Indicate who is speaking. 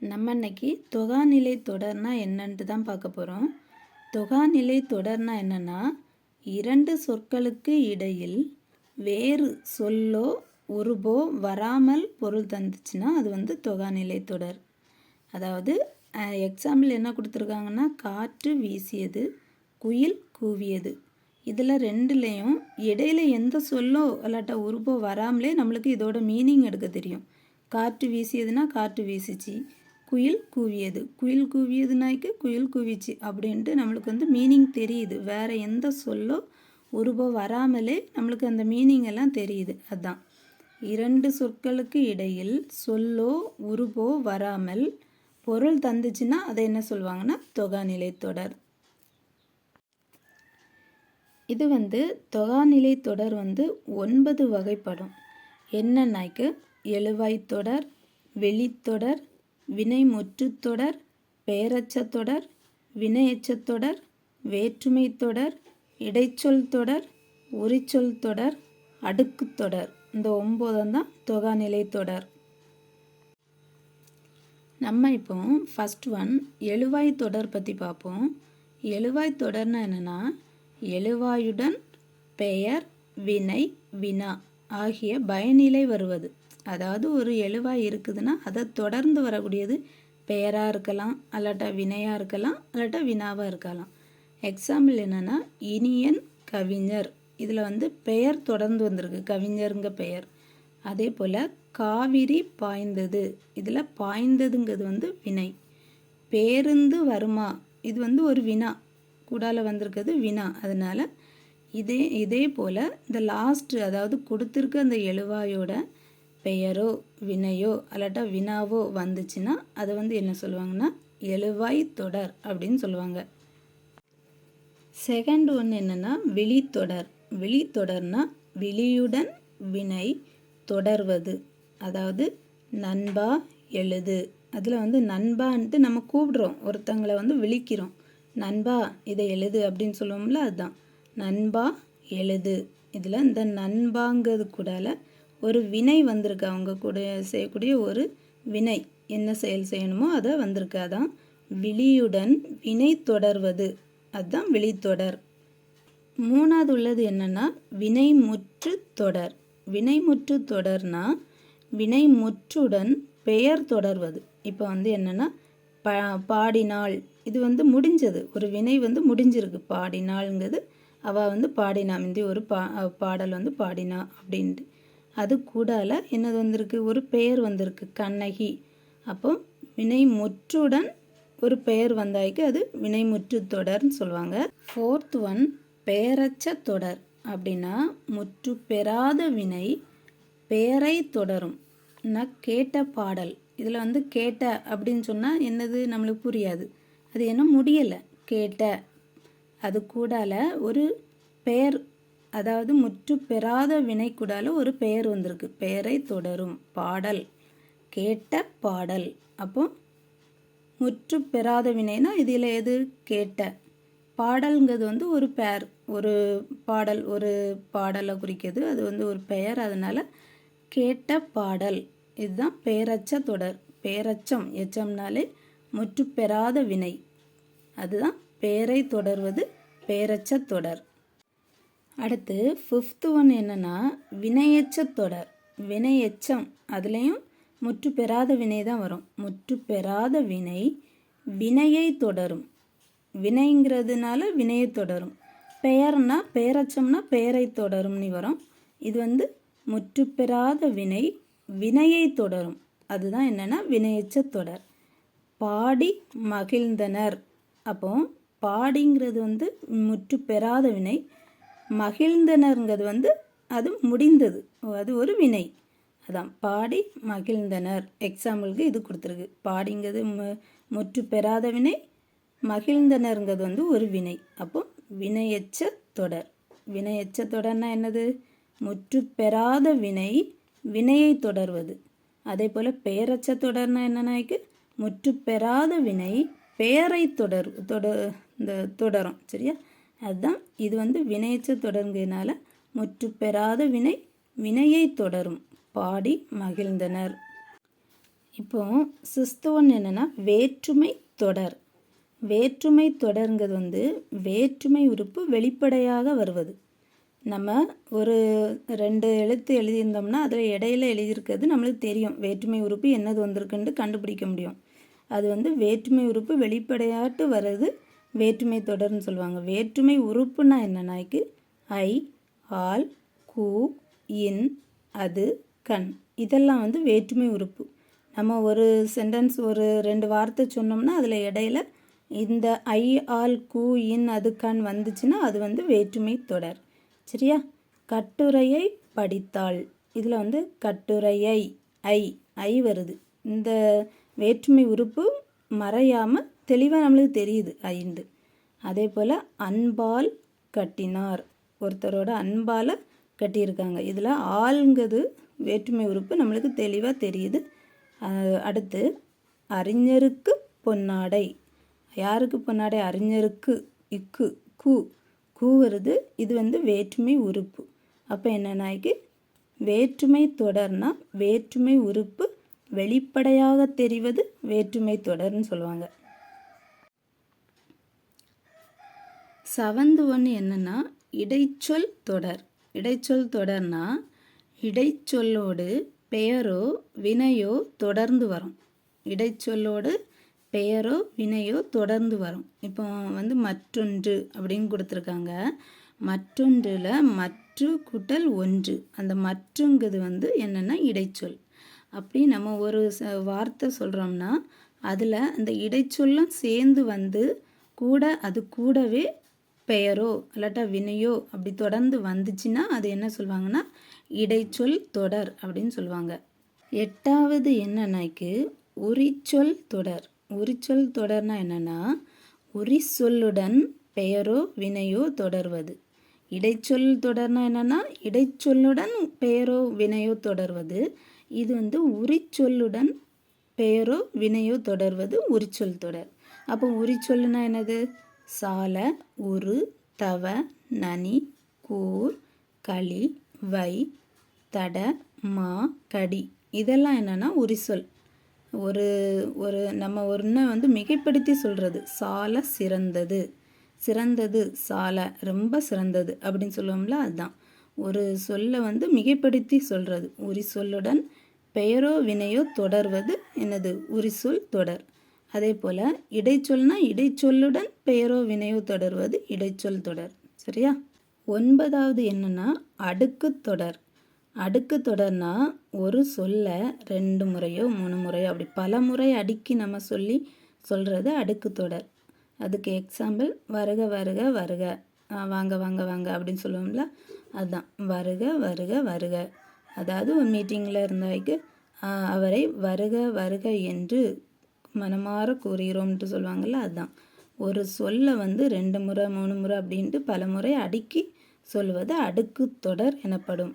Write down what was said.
Speaker 1: நம்ம இன்னைக்கு தொகாநிலை தொடர்னா என்னன்ட்டு தான் பார்க்க போகிறோம் தொகாநிலை தொடர்னா என்னென்னா இரண்டு சொற்களுக்கு இடையில் வேறு சொல்லோ உருபோ வராமல் பொருள் தந்துச்சுன்னா அது வந்து தொகாநிலை தொடர். அதாவது எக்ஸாம்பிள் என்ன கொடுத்துருக்காங்கன்னா காற்று வீசியது குயில் கூவியது. இதில் ரெண்டுலேயும் இடையில எந்த சொல்லோ இல்லாட்டா உருபோ வராமலே நம்மளுக்கு இதோட மீனிங் எடுக்க தெரியும். காற்று வீசியதுன்னா காற்று வீசிச்சு குயில் கூவியது. குயில் கூவியதுனாய்க்கு குயில் கூவிச்சு அப்படின்ட்டு நம்மளுக்கு வந்து மீனிங் தெரியுது. வேற எந்த சொல்லோ உருபோ வராமலே நம்மளுக்கு அந்த மீனிங் எல்லாம் தெரியுது. அதான். இரண்டு சொற்களுக்கு இடையில் சொல்லோ உருபோ வராமல் பொருள் தந்துச்சுன்னா அதை என்ன சொல்லுவாங்கன்னா தொகாநிலை தொடர். இது வந்து தொகாநிலை தொடர் வந்து ஒன்பது வகைப்படும். என்னன்னாய்க்கு? எழுவாய் தொடர் வெளித்தொடர் வினை தொடர் பெயரச்சத்தொடர் தொடர் தொடர் வேற்றுமை தொடர் இடைச்சொல் தொடர் உரிச்சொல் தொடர் அடுக்குத் தொடர். இந்த ஒம்போதம் தான் தொகாநிலை தொடர். நம்ம இப்போ ஃபஸ்ட் ஒன் எழுவாய் தொடர் பற்றி பார்ப்போம் எழுவாய் தொடர்னா என்னென்னா எழுவாயுடன் பெயர் வினை வினா ஆகிய பயனிலை வருவது. அதாவது ஒரு எழுவாக இருக்குதுன்னா அதை தொடர்ந்து வரக்கூடியது பெயராக இருக்கலாம் அல்லாட்டா வினையாக இருக்கலாம் அல்லாட்டா வினாவாக இருக்கலாம். எக்ஸாம்பிள் என்னென்னா இனியன் கவிஞர். இதில் வந்து பெயர் தொடர்ந்து வந்திருக்கு. கவிஞருங்க பெயர். அதே போல் காவிரி பாய்ந்தது. இதில் பாய்ந்ததுங்கிறது வந்து வினை. பேருந்து வருமா? இது வந்து ஒரு வினா. கூடால வந்திருக்கிறது வினா. அதனால் இதே இதே போல் இந்த லாஸ்ட்டு அதாவது கொடுத்துருக்க அந்த எழுவாயோட பெயரோ வினையோ அல்லாட்டா வினாவோ வந்துச்சுன்னா அதை வந்து என்ன சொல்லுவாங்கன்னா எழுவாய் தொடர் அப்படின்னு சொல்லுவாங்க. செகண்ட் ஒன்று என்னென்னா விழித்தொடர். விழித்தொடர்னா விழியுடன் வினை தொடர்வது. அதாவது நண்பா எழுது. அதில் வந்து நண்பான்ட்டு நம்ம கூப்பிடுறோம். ஒருத்தங்களை வந்து விழிக்கிறோம். நண்பா இதை எழுது அப்படின்னு சொல்லுவோம்ல அதுதான். நண்பா எழுது. இதில் இந்த நண்பாங்கிறது கூடால ஒரு வினை வந்திருக்கு அவங்க கூட செய்யக்கூடிய ஒரு வினை. என்ன செயல் செய்யணுமோ அதை வந்திருக்கு அதான் விழியுடன் வினை தொடர்வது. அதுதான் விழித்தொடர். மூணாவது உள்ளது என்னென்னா வினைமுற்று தொடர். வினைமுற்று தொடர்னா வினைமுற்றுடன் பெயர் தொடர்வது. இப்போ வந்து என்னென்னா ப பாடினாள் இது வந்து முடிஞ்சது. ஒரு வினை வந்து முடிஞ்சிருக்கு. பாடினாள்ங்கிறது அவள் வந்து பாடினா முந்தி ஒரு பா பாடல் வந்து பாடினா அப்படின்ட்டு. அது கூடால என்னது வந்திருக்கு? ஒரு பெயர் வந்திருக்கு கண்ணகி. அப்போ வினைமுற்றுடன் ஒரு பெயர் வந்தாய்க்கு அது வினைமுற்று தொடர்னு சொல்லுவாங்க ஃபோர்த் ஒன் பெயரச்ச தொடர். அப்படின்னா முற்று பெறாத வினை பெயரை தொடரும். நான் கேட்ட பாடல். இதில் வந்து கேட்ட அப்படின்னு சொன்னால் என்னது? நம்மளுக்கு புரியாது. அது என்ன? முடியலை. கேட்ட. அது கூடால ஒரு பெயர் அதாவது முற்று பெறாத வினை ஒரு பெயர் வந்திருக்கு. பெயரை தொடரும். பாடல். கேட்ட பாடல். அப்போ முற்று பெறாத வினைனா இதில் எது? கேட்ட. பாடல்ங்கிறது வந்து ஒரு பெயர். ஒரு பாடல் ஒரு பாடலை குறிக்கிறது. அது வந்து ஒரு பெயர். அதனால் கேட்ட பாடல். இதுதான் பேரச்ச தொடர். பேரச்சம். எச்சம்னாலே முற்று பெறாத வினை. அதுதான் பெயரை தொடர்வது பேரச்ச தொடர். அடுத்து ஃபிஃப்த்து ஒன் என்னென்னா வினையச்ச தொடர். வினையச்சம் அதுலேயும் முற்று பெறாத வினை தான் வரும். முற்று பெறாத வினை வினையை தொடரும். வினைங்கிறதுனால வினையை தொடரும். பெயர்னா பெயரச்சம்னா பெயரை தொடரும்னு வரும். இது வந்து முற்று பெறாத வினை வினையை தொடரும். அதுதான் என்னென்னா வினையச்ச தொடர். பாடி மகிழ்ந்தனர். அப்போ பாடிங்கிறது வந்து முற்று பெறாத வினை மகிழ்ந்தனருங்கிறது வந்து அது முடிந்தது. அது ஒரு வினை. அதான் பாடி மகிழ்ந்தனர். எக்ஸாம்பிளுக்கு இது கொடுத்துருக்கு. பாடிங்கிறது மு முற்று பெறாத வினை மகிழ்ந்தனருங்கிறது வந்து ஒரு வினை. அப்போ வினையச்ச தொடர். வினையச்ச தொடர்னா என்னது? முற்று பெறாத வினை வினையை தொடர்வது. அதே போல் பெயரச்ச தொடர்னா என்னன்னாய்க்கு முற்று பெறாத வினை பெயரை தொடர் தொடர் இந்த தொடரும். சரியா? அதுதான். இது வந்து வினையச்ச தொடர்கிறதுனால முற்று பெறாத வினை வினையை தொடரும். பாடி மகிழ்ந்தனர். இப்போ சிஸ்து ஒன்று என்னென்னா வேற்றுமை தொடர். வேற்றுமை தொடருங்கிறது வந்து வேற்றுமை உறுப்பு வெளிப்படையாக வருவது. நம்ம ஒரு ரெண்டு எழுத்து எழுதியிருந்தோம்னா அதில் இடையில எழுதியிருக்கிறது நம்மளுக்கு தெரியும். வேற்றுமை உறுப்பு என்னது வந்திருக்குன்ட்டு கண்டுபிடிக்க முடியும். அது வந்து வேற்றுமை உறுப்பு வெளிப்படையாட்டு வர்றது வேற்றுமை தொடர்னு சொல்லுவாங்க. வேற்றுமை உறுப்புனா என்னன்னாய்க்கு ஐ ஆல் கூ இன் அது கண். இதெல்லாம் வந்து வேற்றுமை உறுப்பு. நம்ம ஒரு சென்டென்ஸ் ஒரு ரெண்டு வார்த்தை சொன்னோம்னா அதில் இடையில இந்த ஐ ஆல் கூ இன் அது கண் வந்துச்சுன்னா அது வந்து வேற்றுமை தொடர். சரியா? கட்டுரையை படித்தாள். இதில் வந்து கட்டுரையை ஐ ஐ வருது. இந்த வேற்றுமை உறுப்பு மறையாமல் தெளிவாக நம்மளுக்கு தெரியுது ஐந்து. அதே போல் அன்பால் கட்டினார். ஒருத்தரோட அன்பால் கட்டியிருக்காங்க. இதில் ஆளுங்கிறது வேற்றுமை உறுப்பு நம்மளுக்கு தெளிவாக தெரியுது. அடுத்து அறிஞருக்கு பொன்னாடை. யாருக்கு பொன்னாடை? அறிஞருக்கு. இக்கு கு. கூ வருது. இது வந்து வேற்றுமை உறுப்பு. அப்போ என்னென்னாக்கி வேற்றுமை தொடர்னா வேற்றுமை உறுப்பு வெளிப்படையாக தெரிவது வேற்றுமை தொடர்னு சொல்லுவாங்க. செவந்து ஒன்று என்னென்னா இடைச்சொல் தொடர். இடைச்சொல் தொடர்னா இடைச்சொல்லோடு பெயரோ வினையோ தொடர்ந்து வரும். இடைச்சொல்லோடு பெயரோ வினையோ தொடர்ந்து வரும். இப்போ வந்து மற்றொன்று அப்படின்னு கொடுத்துருக்காங்க. மற்றொன்றில் மற்று கூட்டல் ஒன்று. அந்த மற்றுங்கிறது வந்து என்னென்னா இடைச்சொல். அப்படி நம்ம ஒரு ச வார்த்தை சொல்கிறோம்னா அதில் அந்த இடைச்சொல்லும் சேர்ந்து வந்து கூட அது கூடவே பெயரோ இல்லாட்டா வினையோ அப்படி தொடர்ந்து வந்துச்சுன்னா அது என்ன சொல்லுவாங்கன்னா இடைச்சொல் தொடர் அப்படின்னு சொல்லுவாங்க. எட்டாவது என்னன்னாக்கு உரிச்சொல் தொடர். உரிச்சொல் தொடர்னா என்னென்னா உரி சொல்லுடன் பெயரோ வினையோ தொடர்வது. இடைச்சொல் தொடர்னா என்னென்னா இடைச்சொல்லுடன் பெயரோ வினையோ தொடர்வது. இது வந்து உரிச்சொல்லுடன் பெயரோ வினையோ தொடர்வது உரிச்சொல் தொடர். அப்போ உரிச்சொல்லுனா என்னது? சால உரு தவ நனி கூர் களி வை தட மா கடி. இதெல்லாம் என்னென்னா உரிசொல். ஒரு ஒரு நம்ம ஒன்றை வந்து மிகைப்படுத்தி சொல்கிறது சால சிறந்தது. சிறந்தது சால ரொம்ப சிறந்தது அப்படின்னு சொல்லுவோம்ல அதுதான். ஒரு சொல்லை வந்து மிகைப்படுத்தி சொல்கிறது உரி சொல்லுடன் பெயரோ வினையோ தொடர்வது என்னது? உரிசொல் தொடர். அதே போல் இடைச்சொல்னா இடைச்சொல்லுடன் பெயரோ வினையோ தொடர்வது இடைச்சொல் தொடர். சரியா? ஒன்பதாவது என்னென்னா அடுக்கு தொடர். அடுக்கு தொடர்னா ஒரு சொல்ல ரெண்டு முறையோ மூணு முறையோ அப்படி பல முறை அடுக்கி நம்ம சொல்லி சொல்கிறது அடுக்கு தொடர். அதுக்கு எக்ஸாம்பிள் வருக வருக வருக. வாங்க வாங்க வாங்க அப்படின்னு சொல்லுவோம்ல? அதுதான் வருக வருக வருக. அதாவது ஒரு மீட்டிங்கில் இருந்தவைக்கு அவரை வருக வருக என்று மனமாற கூறுகிறோம்ன்ட்டு சொல்லுவாங்கள்ல அதுதான் ஒரு சொல்லை வந்து ரெண்டு முறை மூணு முறை அப்படின்ட்டு பல முறை அடுக்கி சொல்வது அடுக்கு தொடர் எனப்படும்.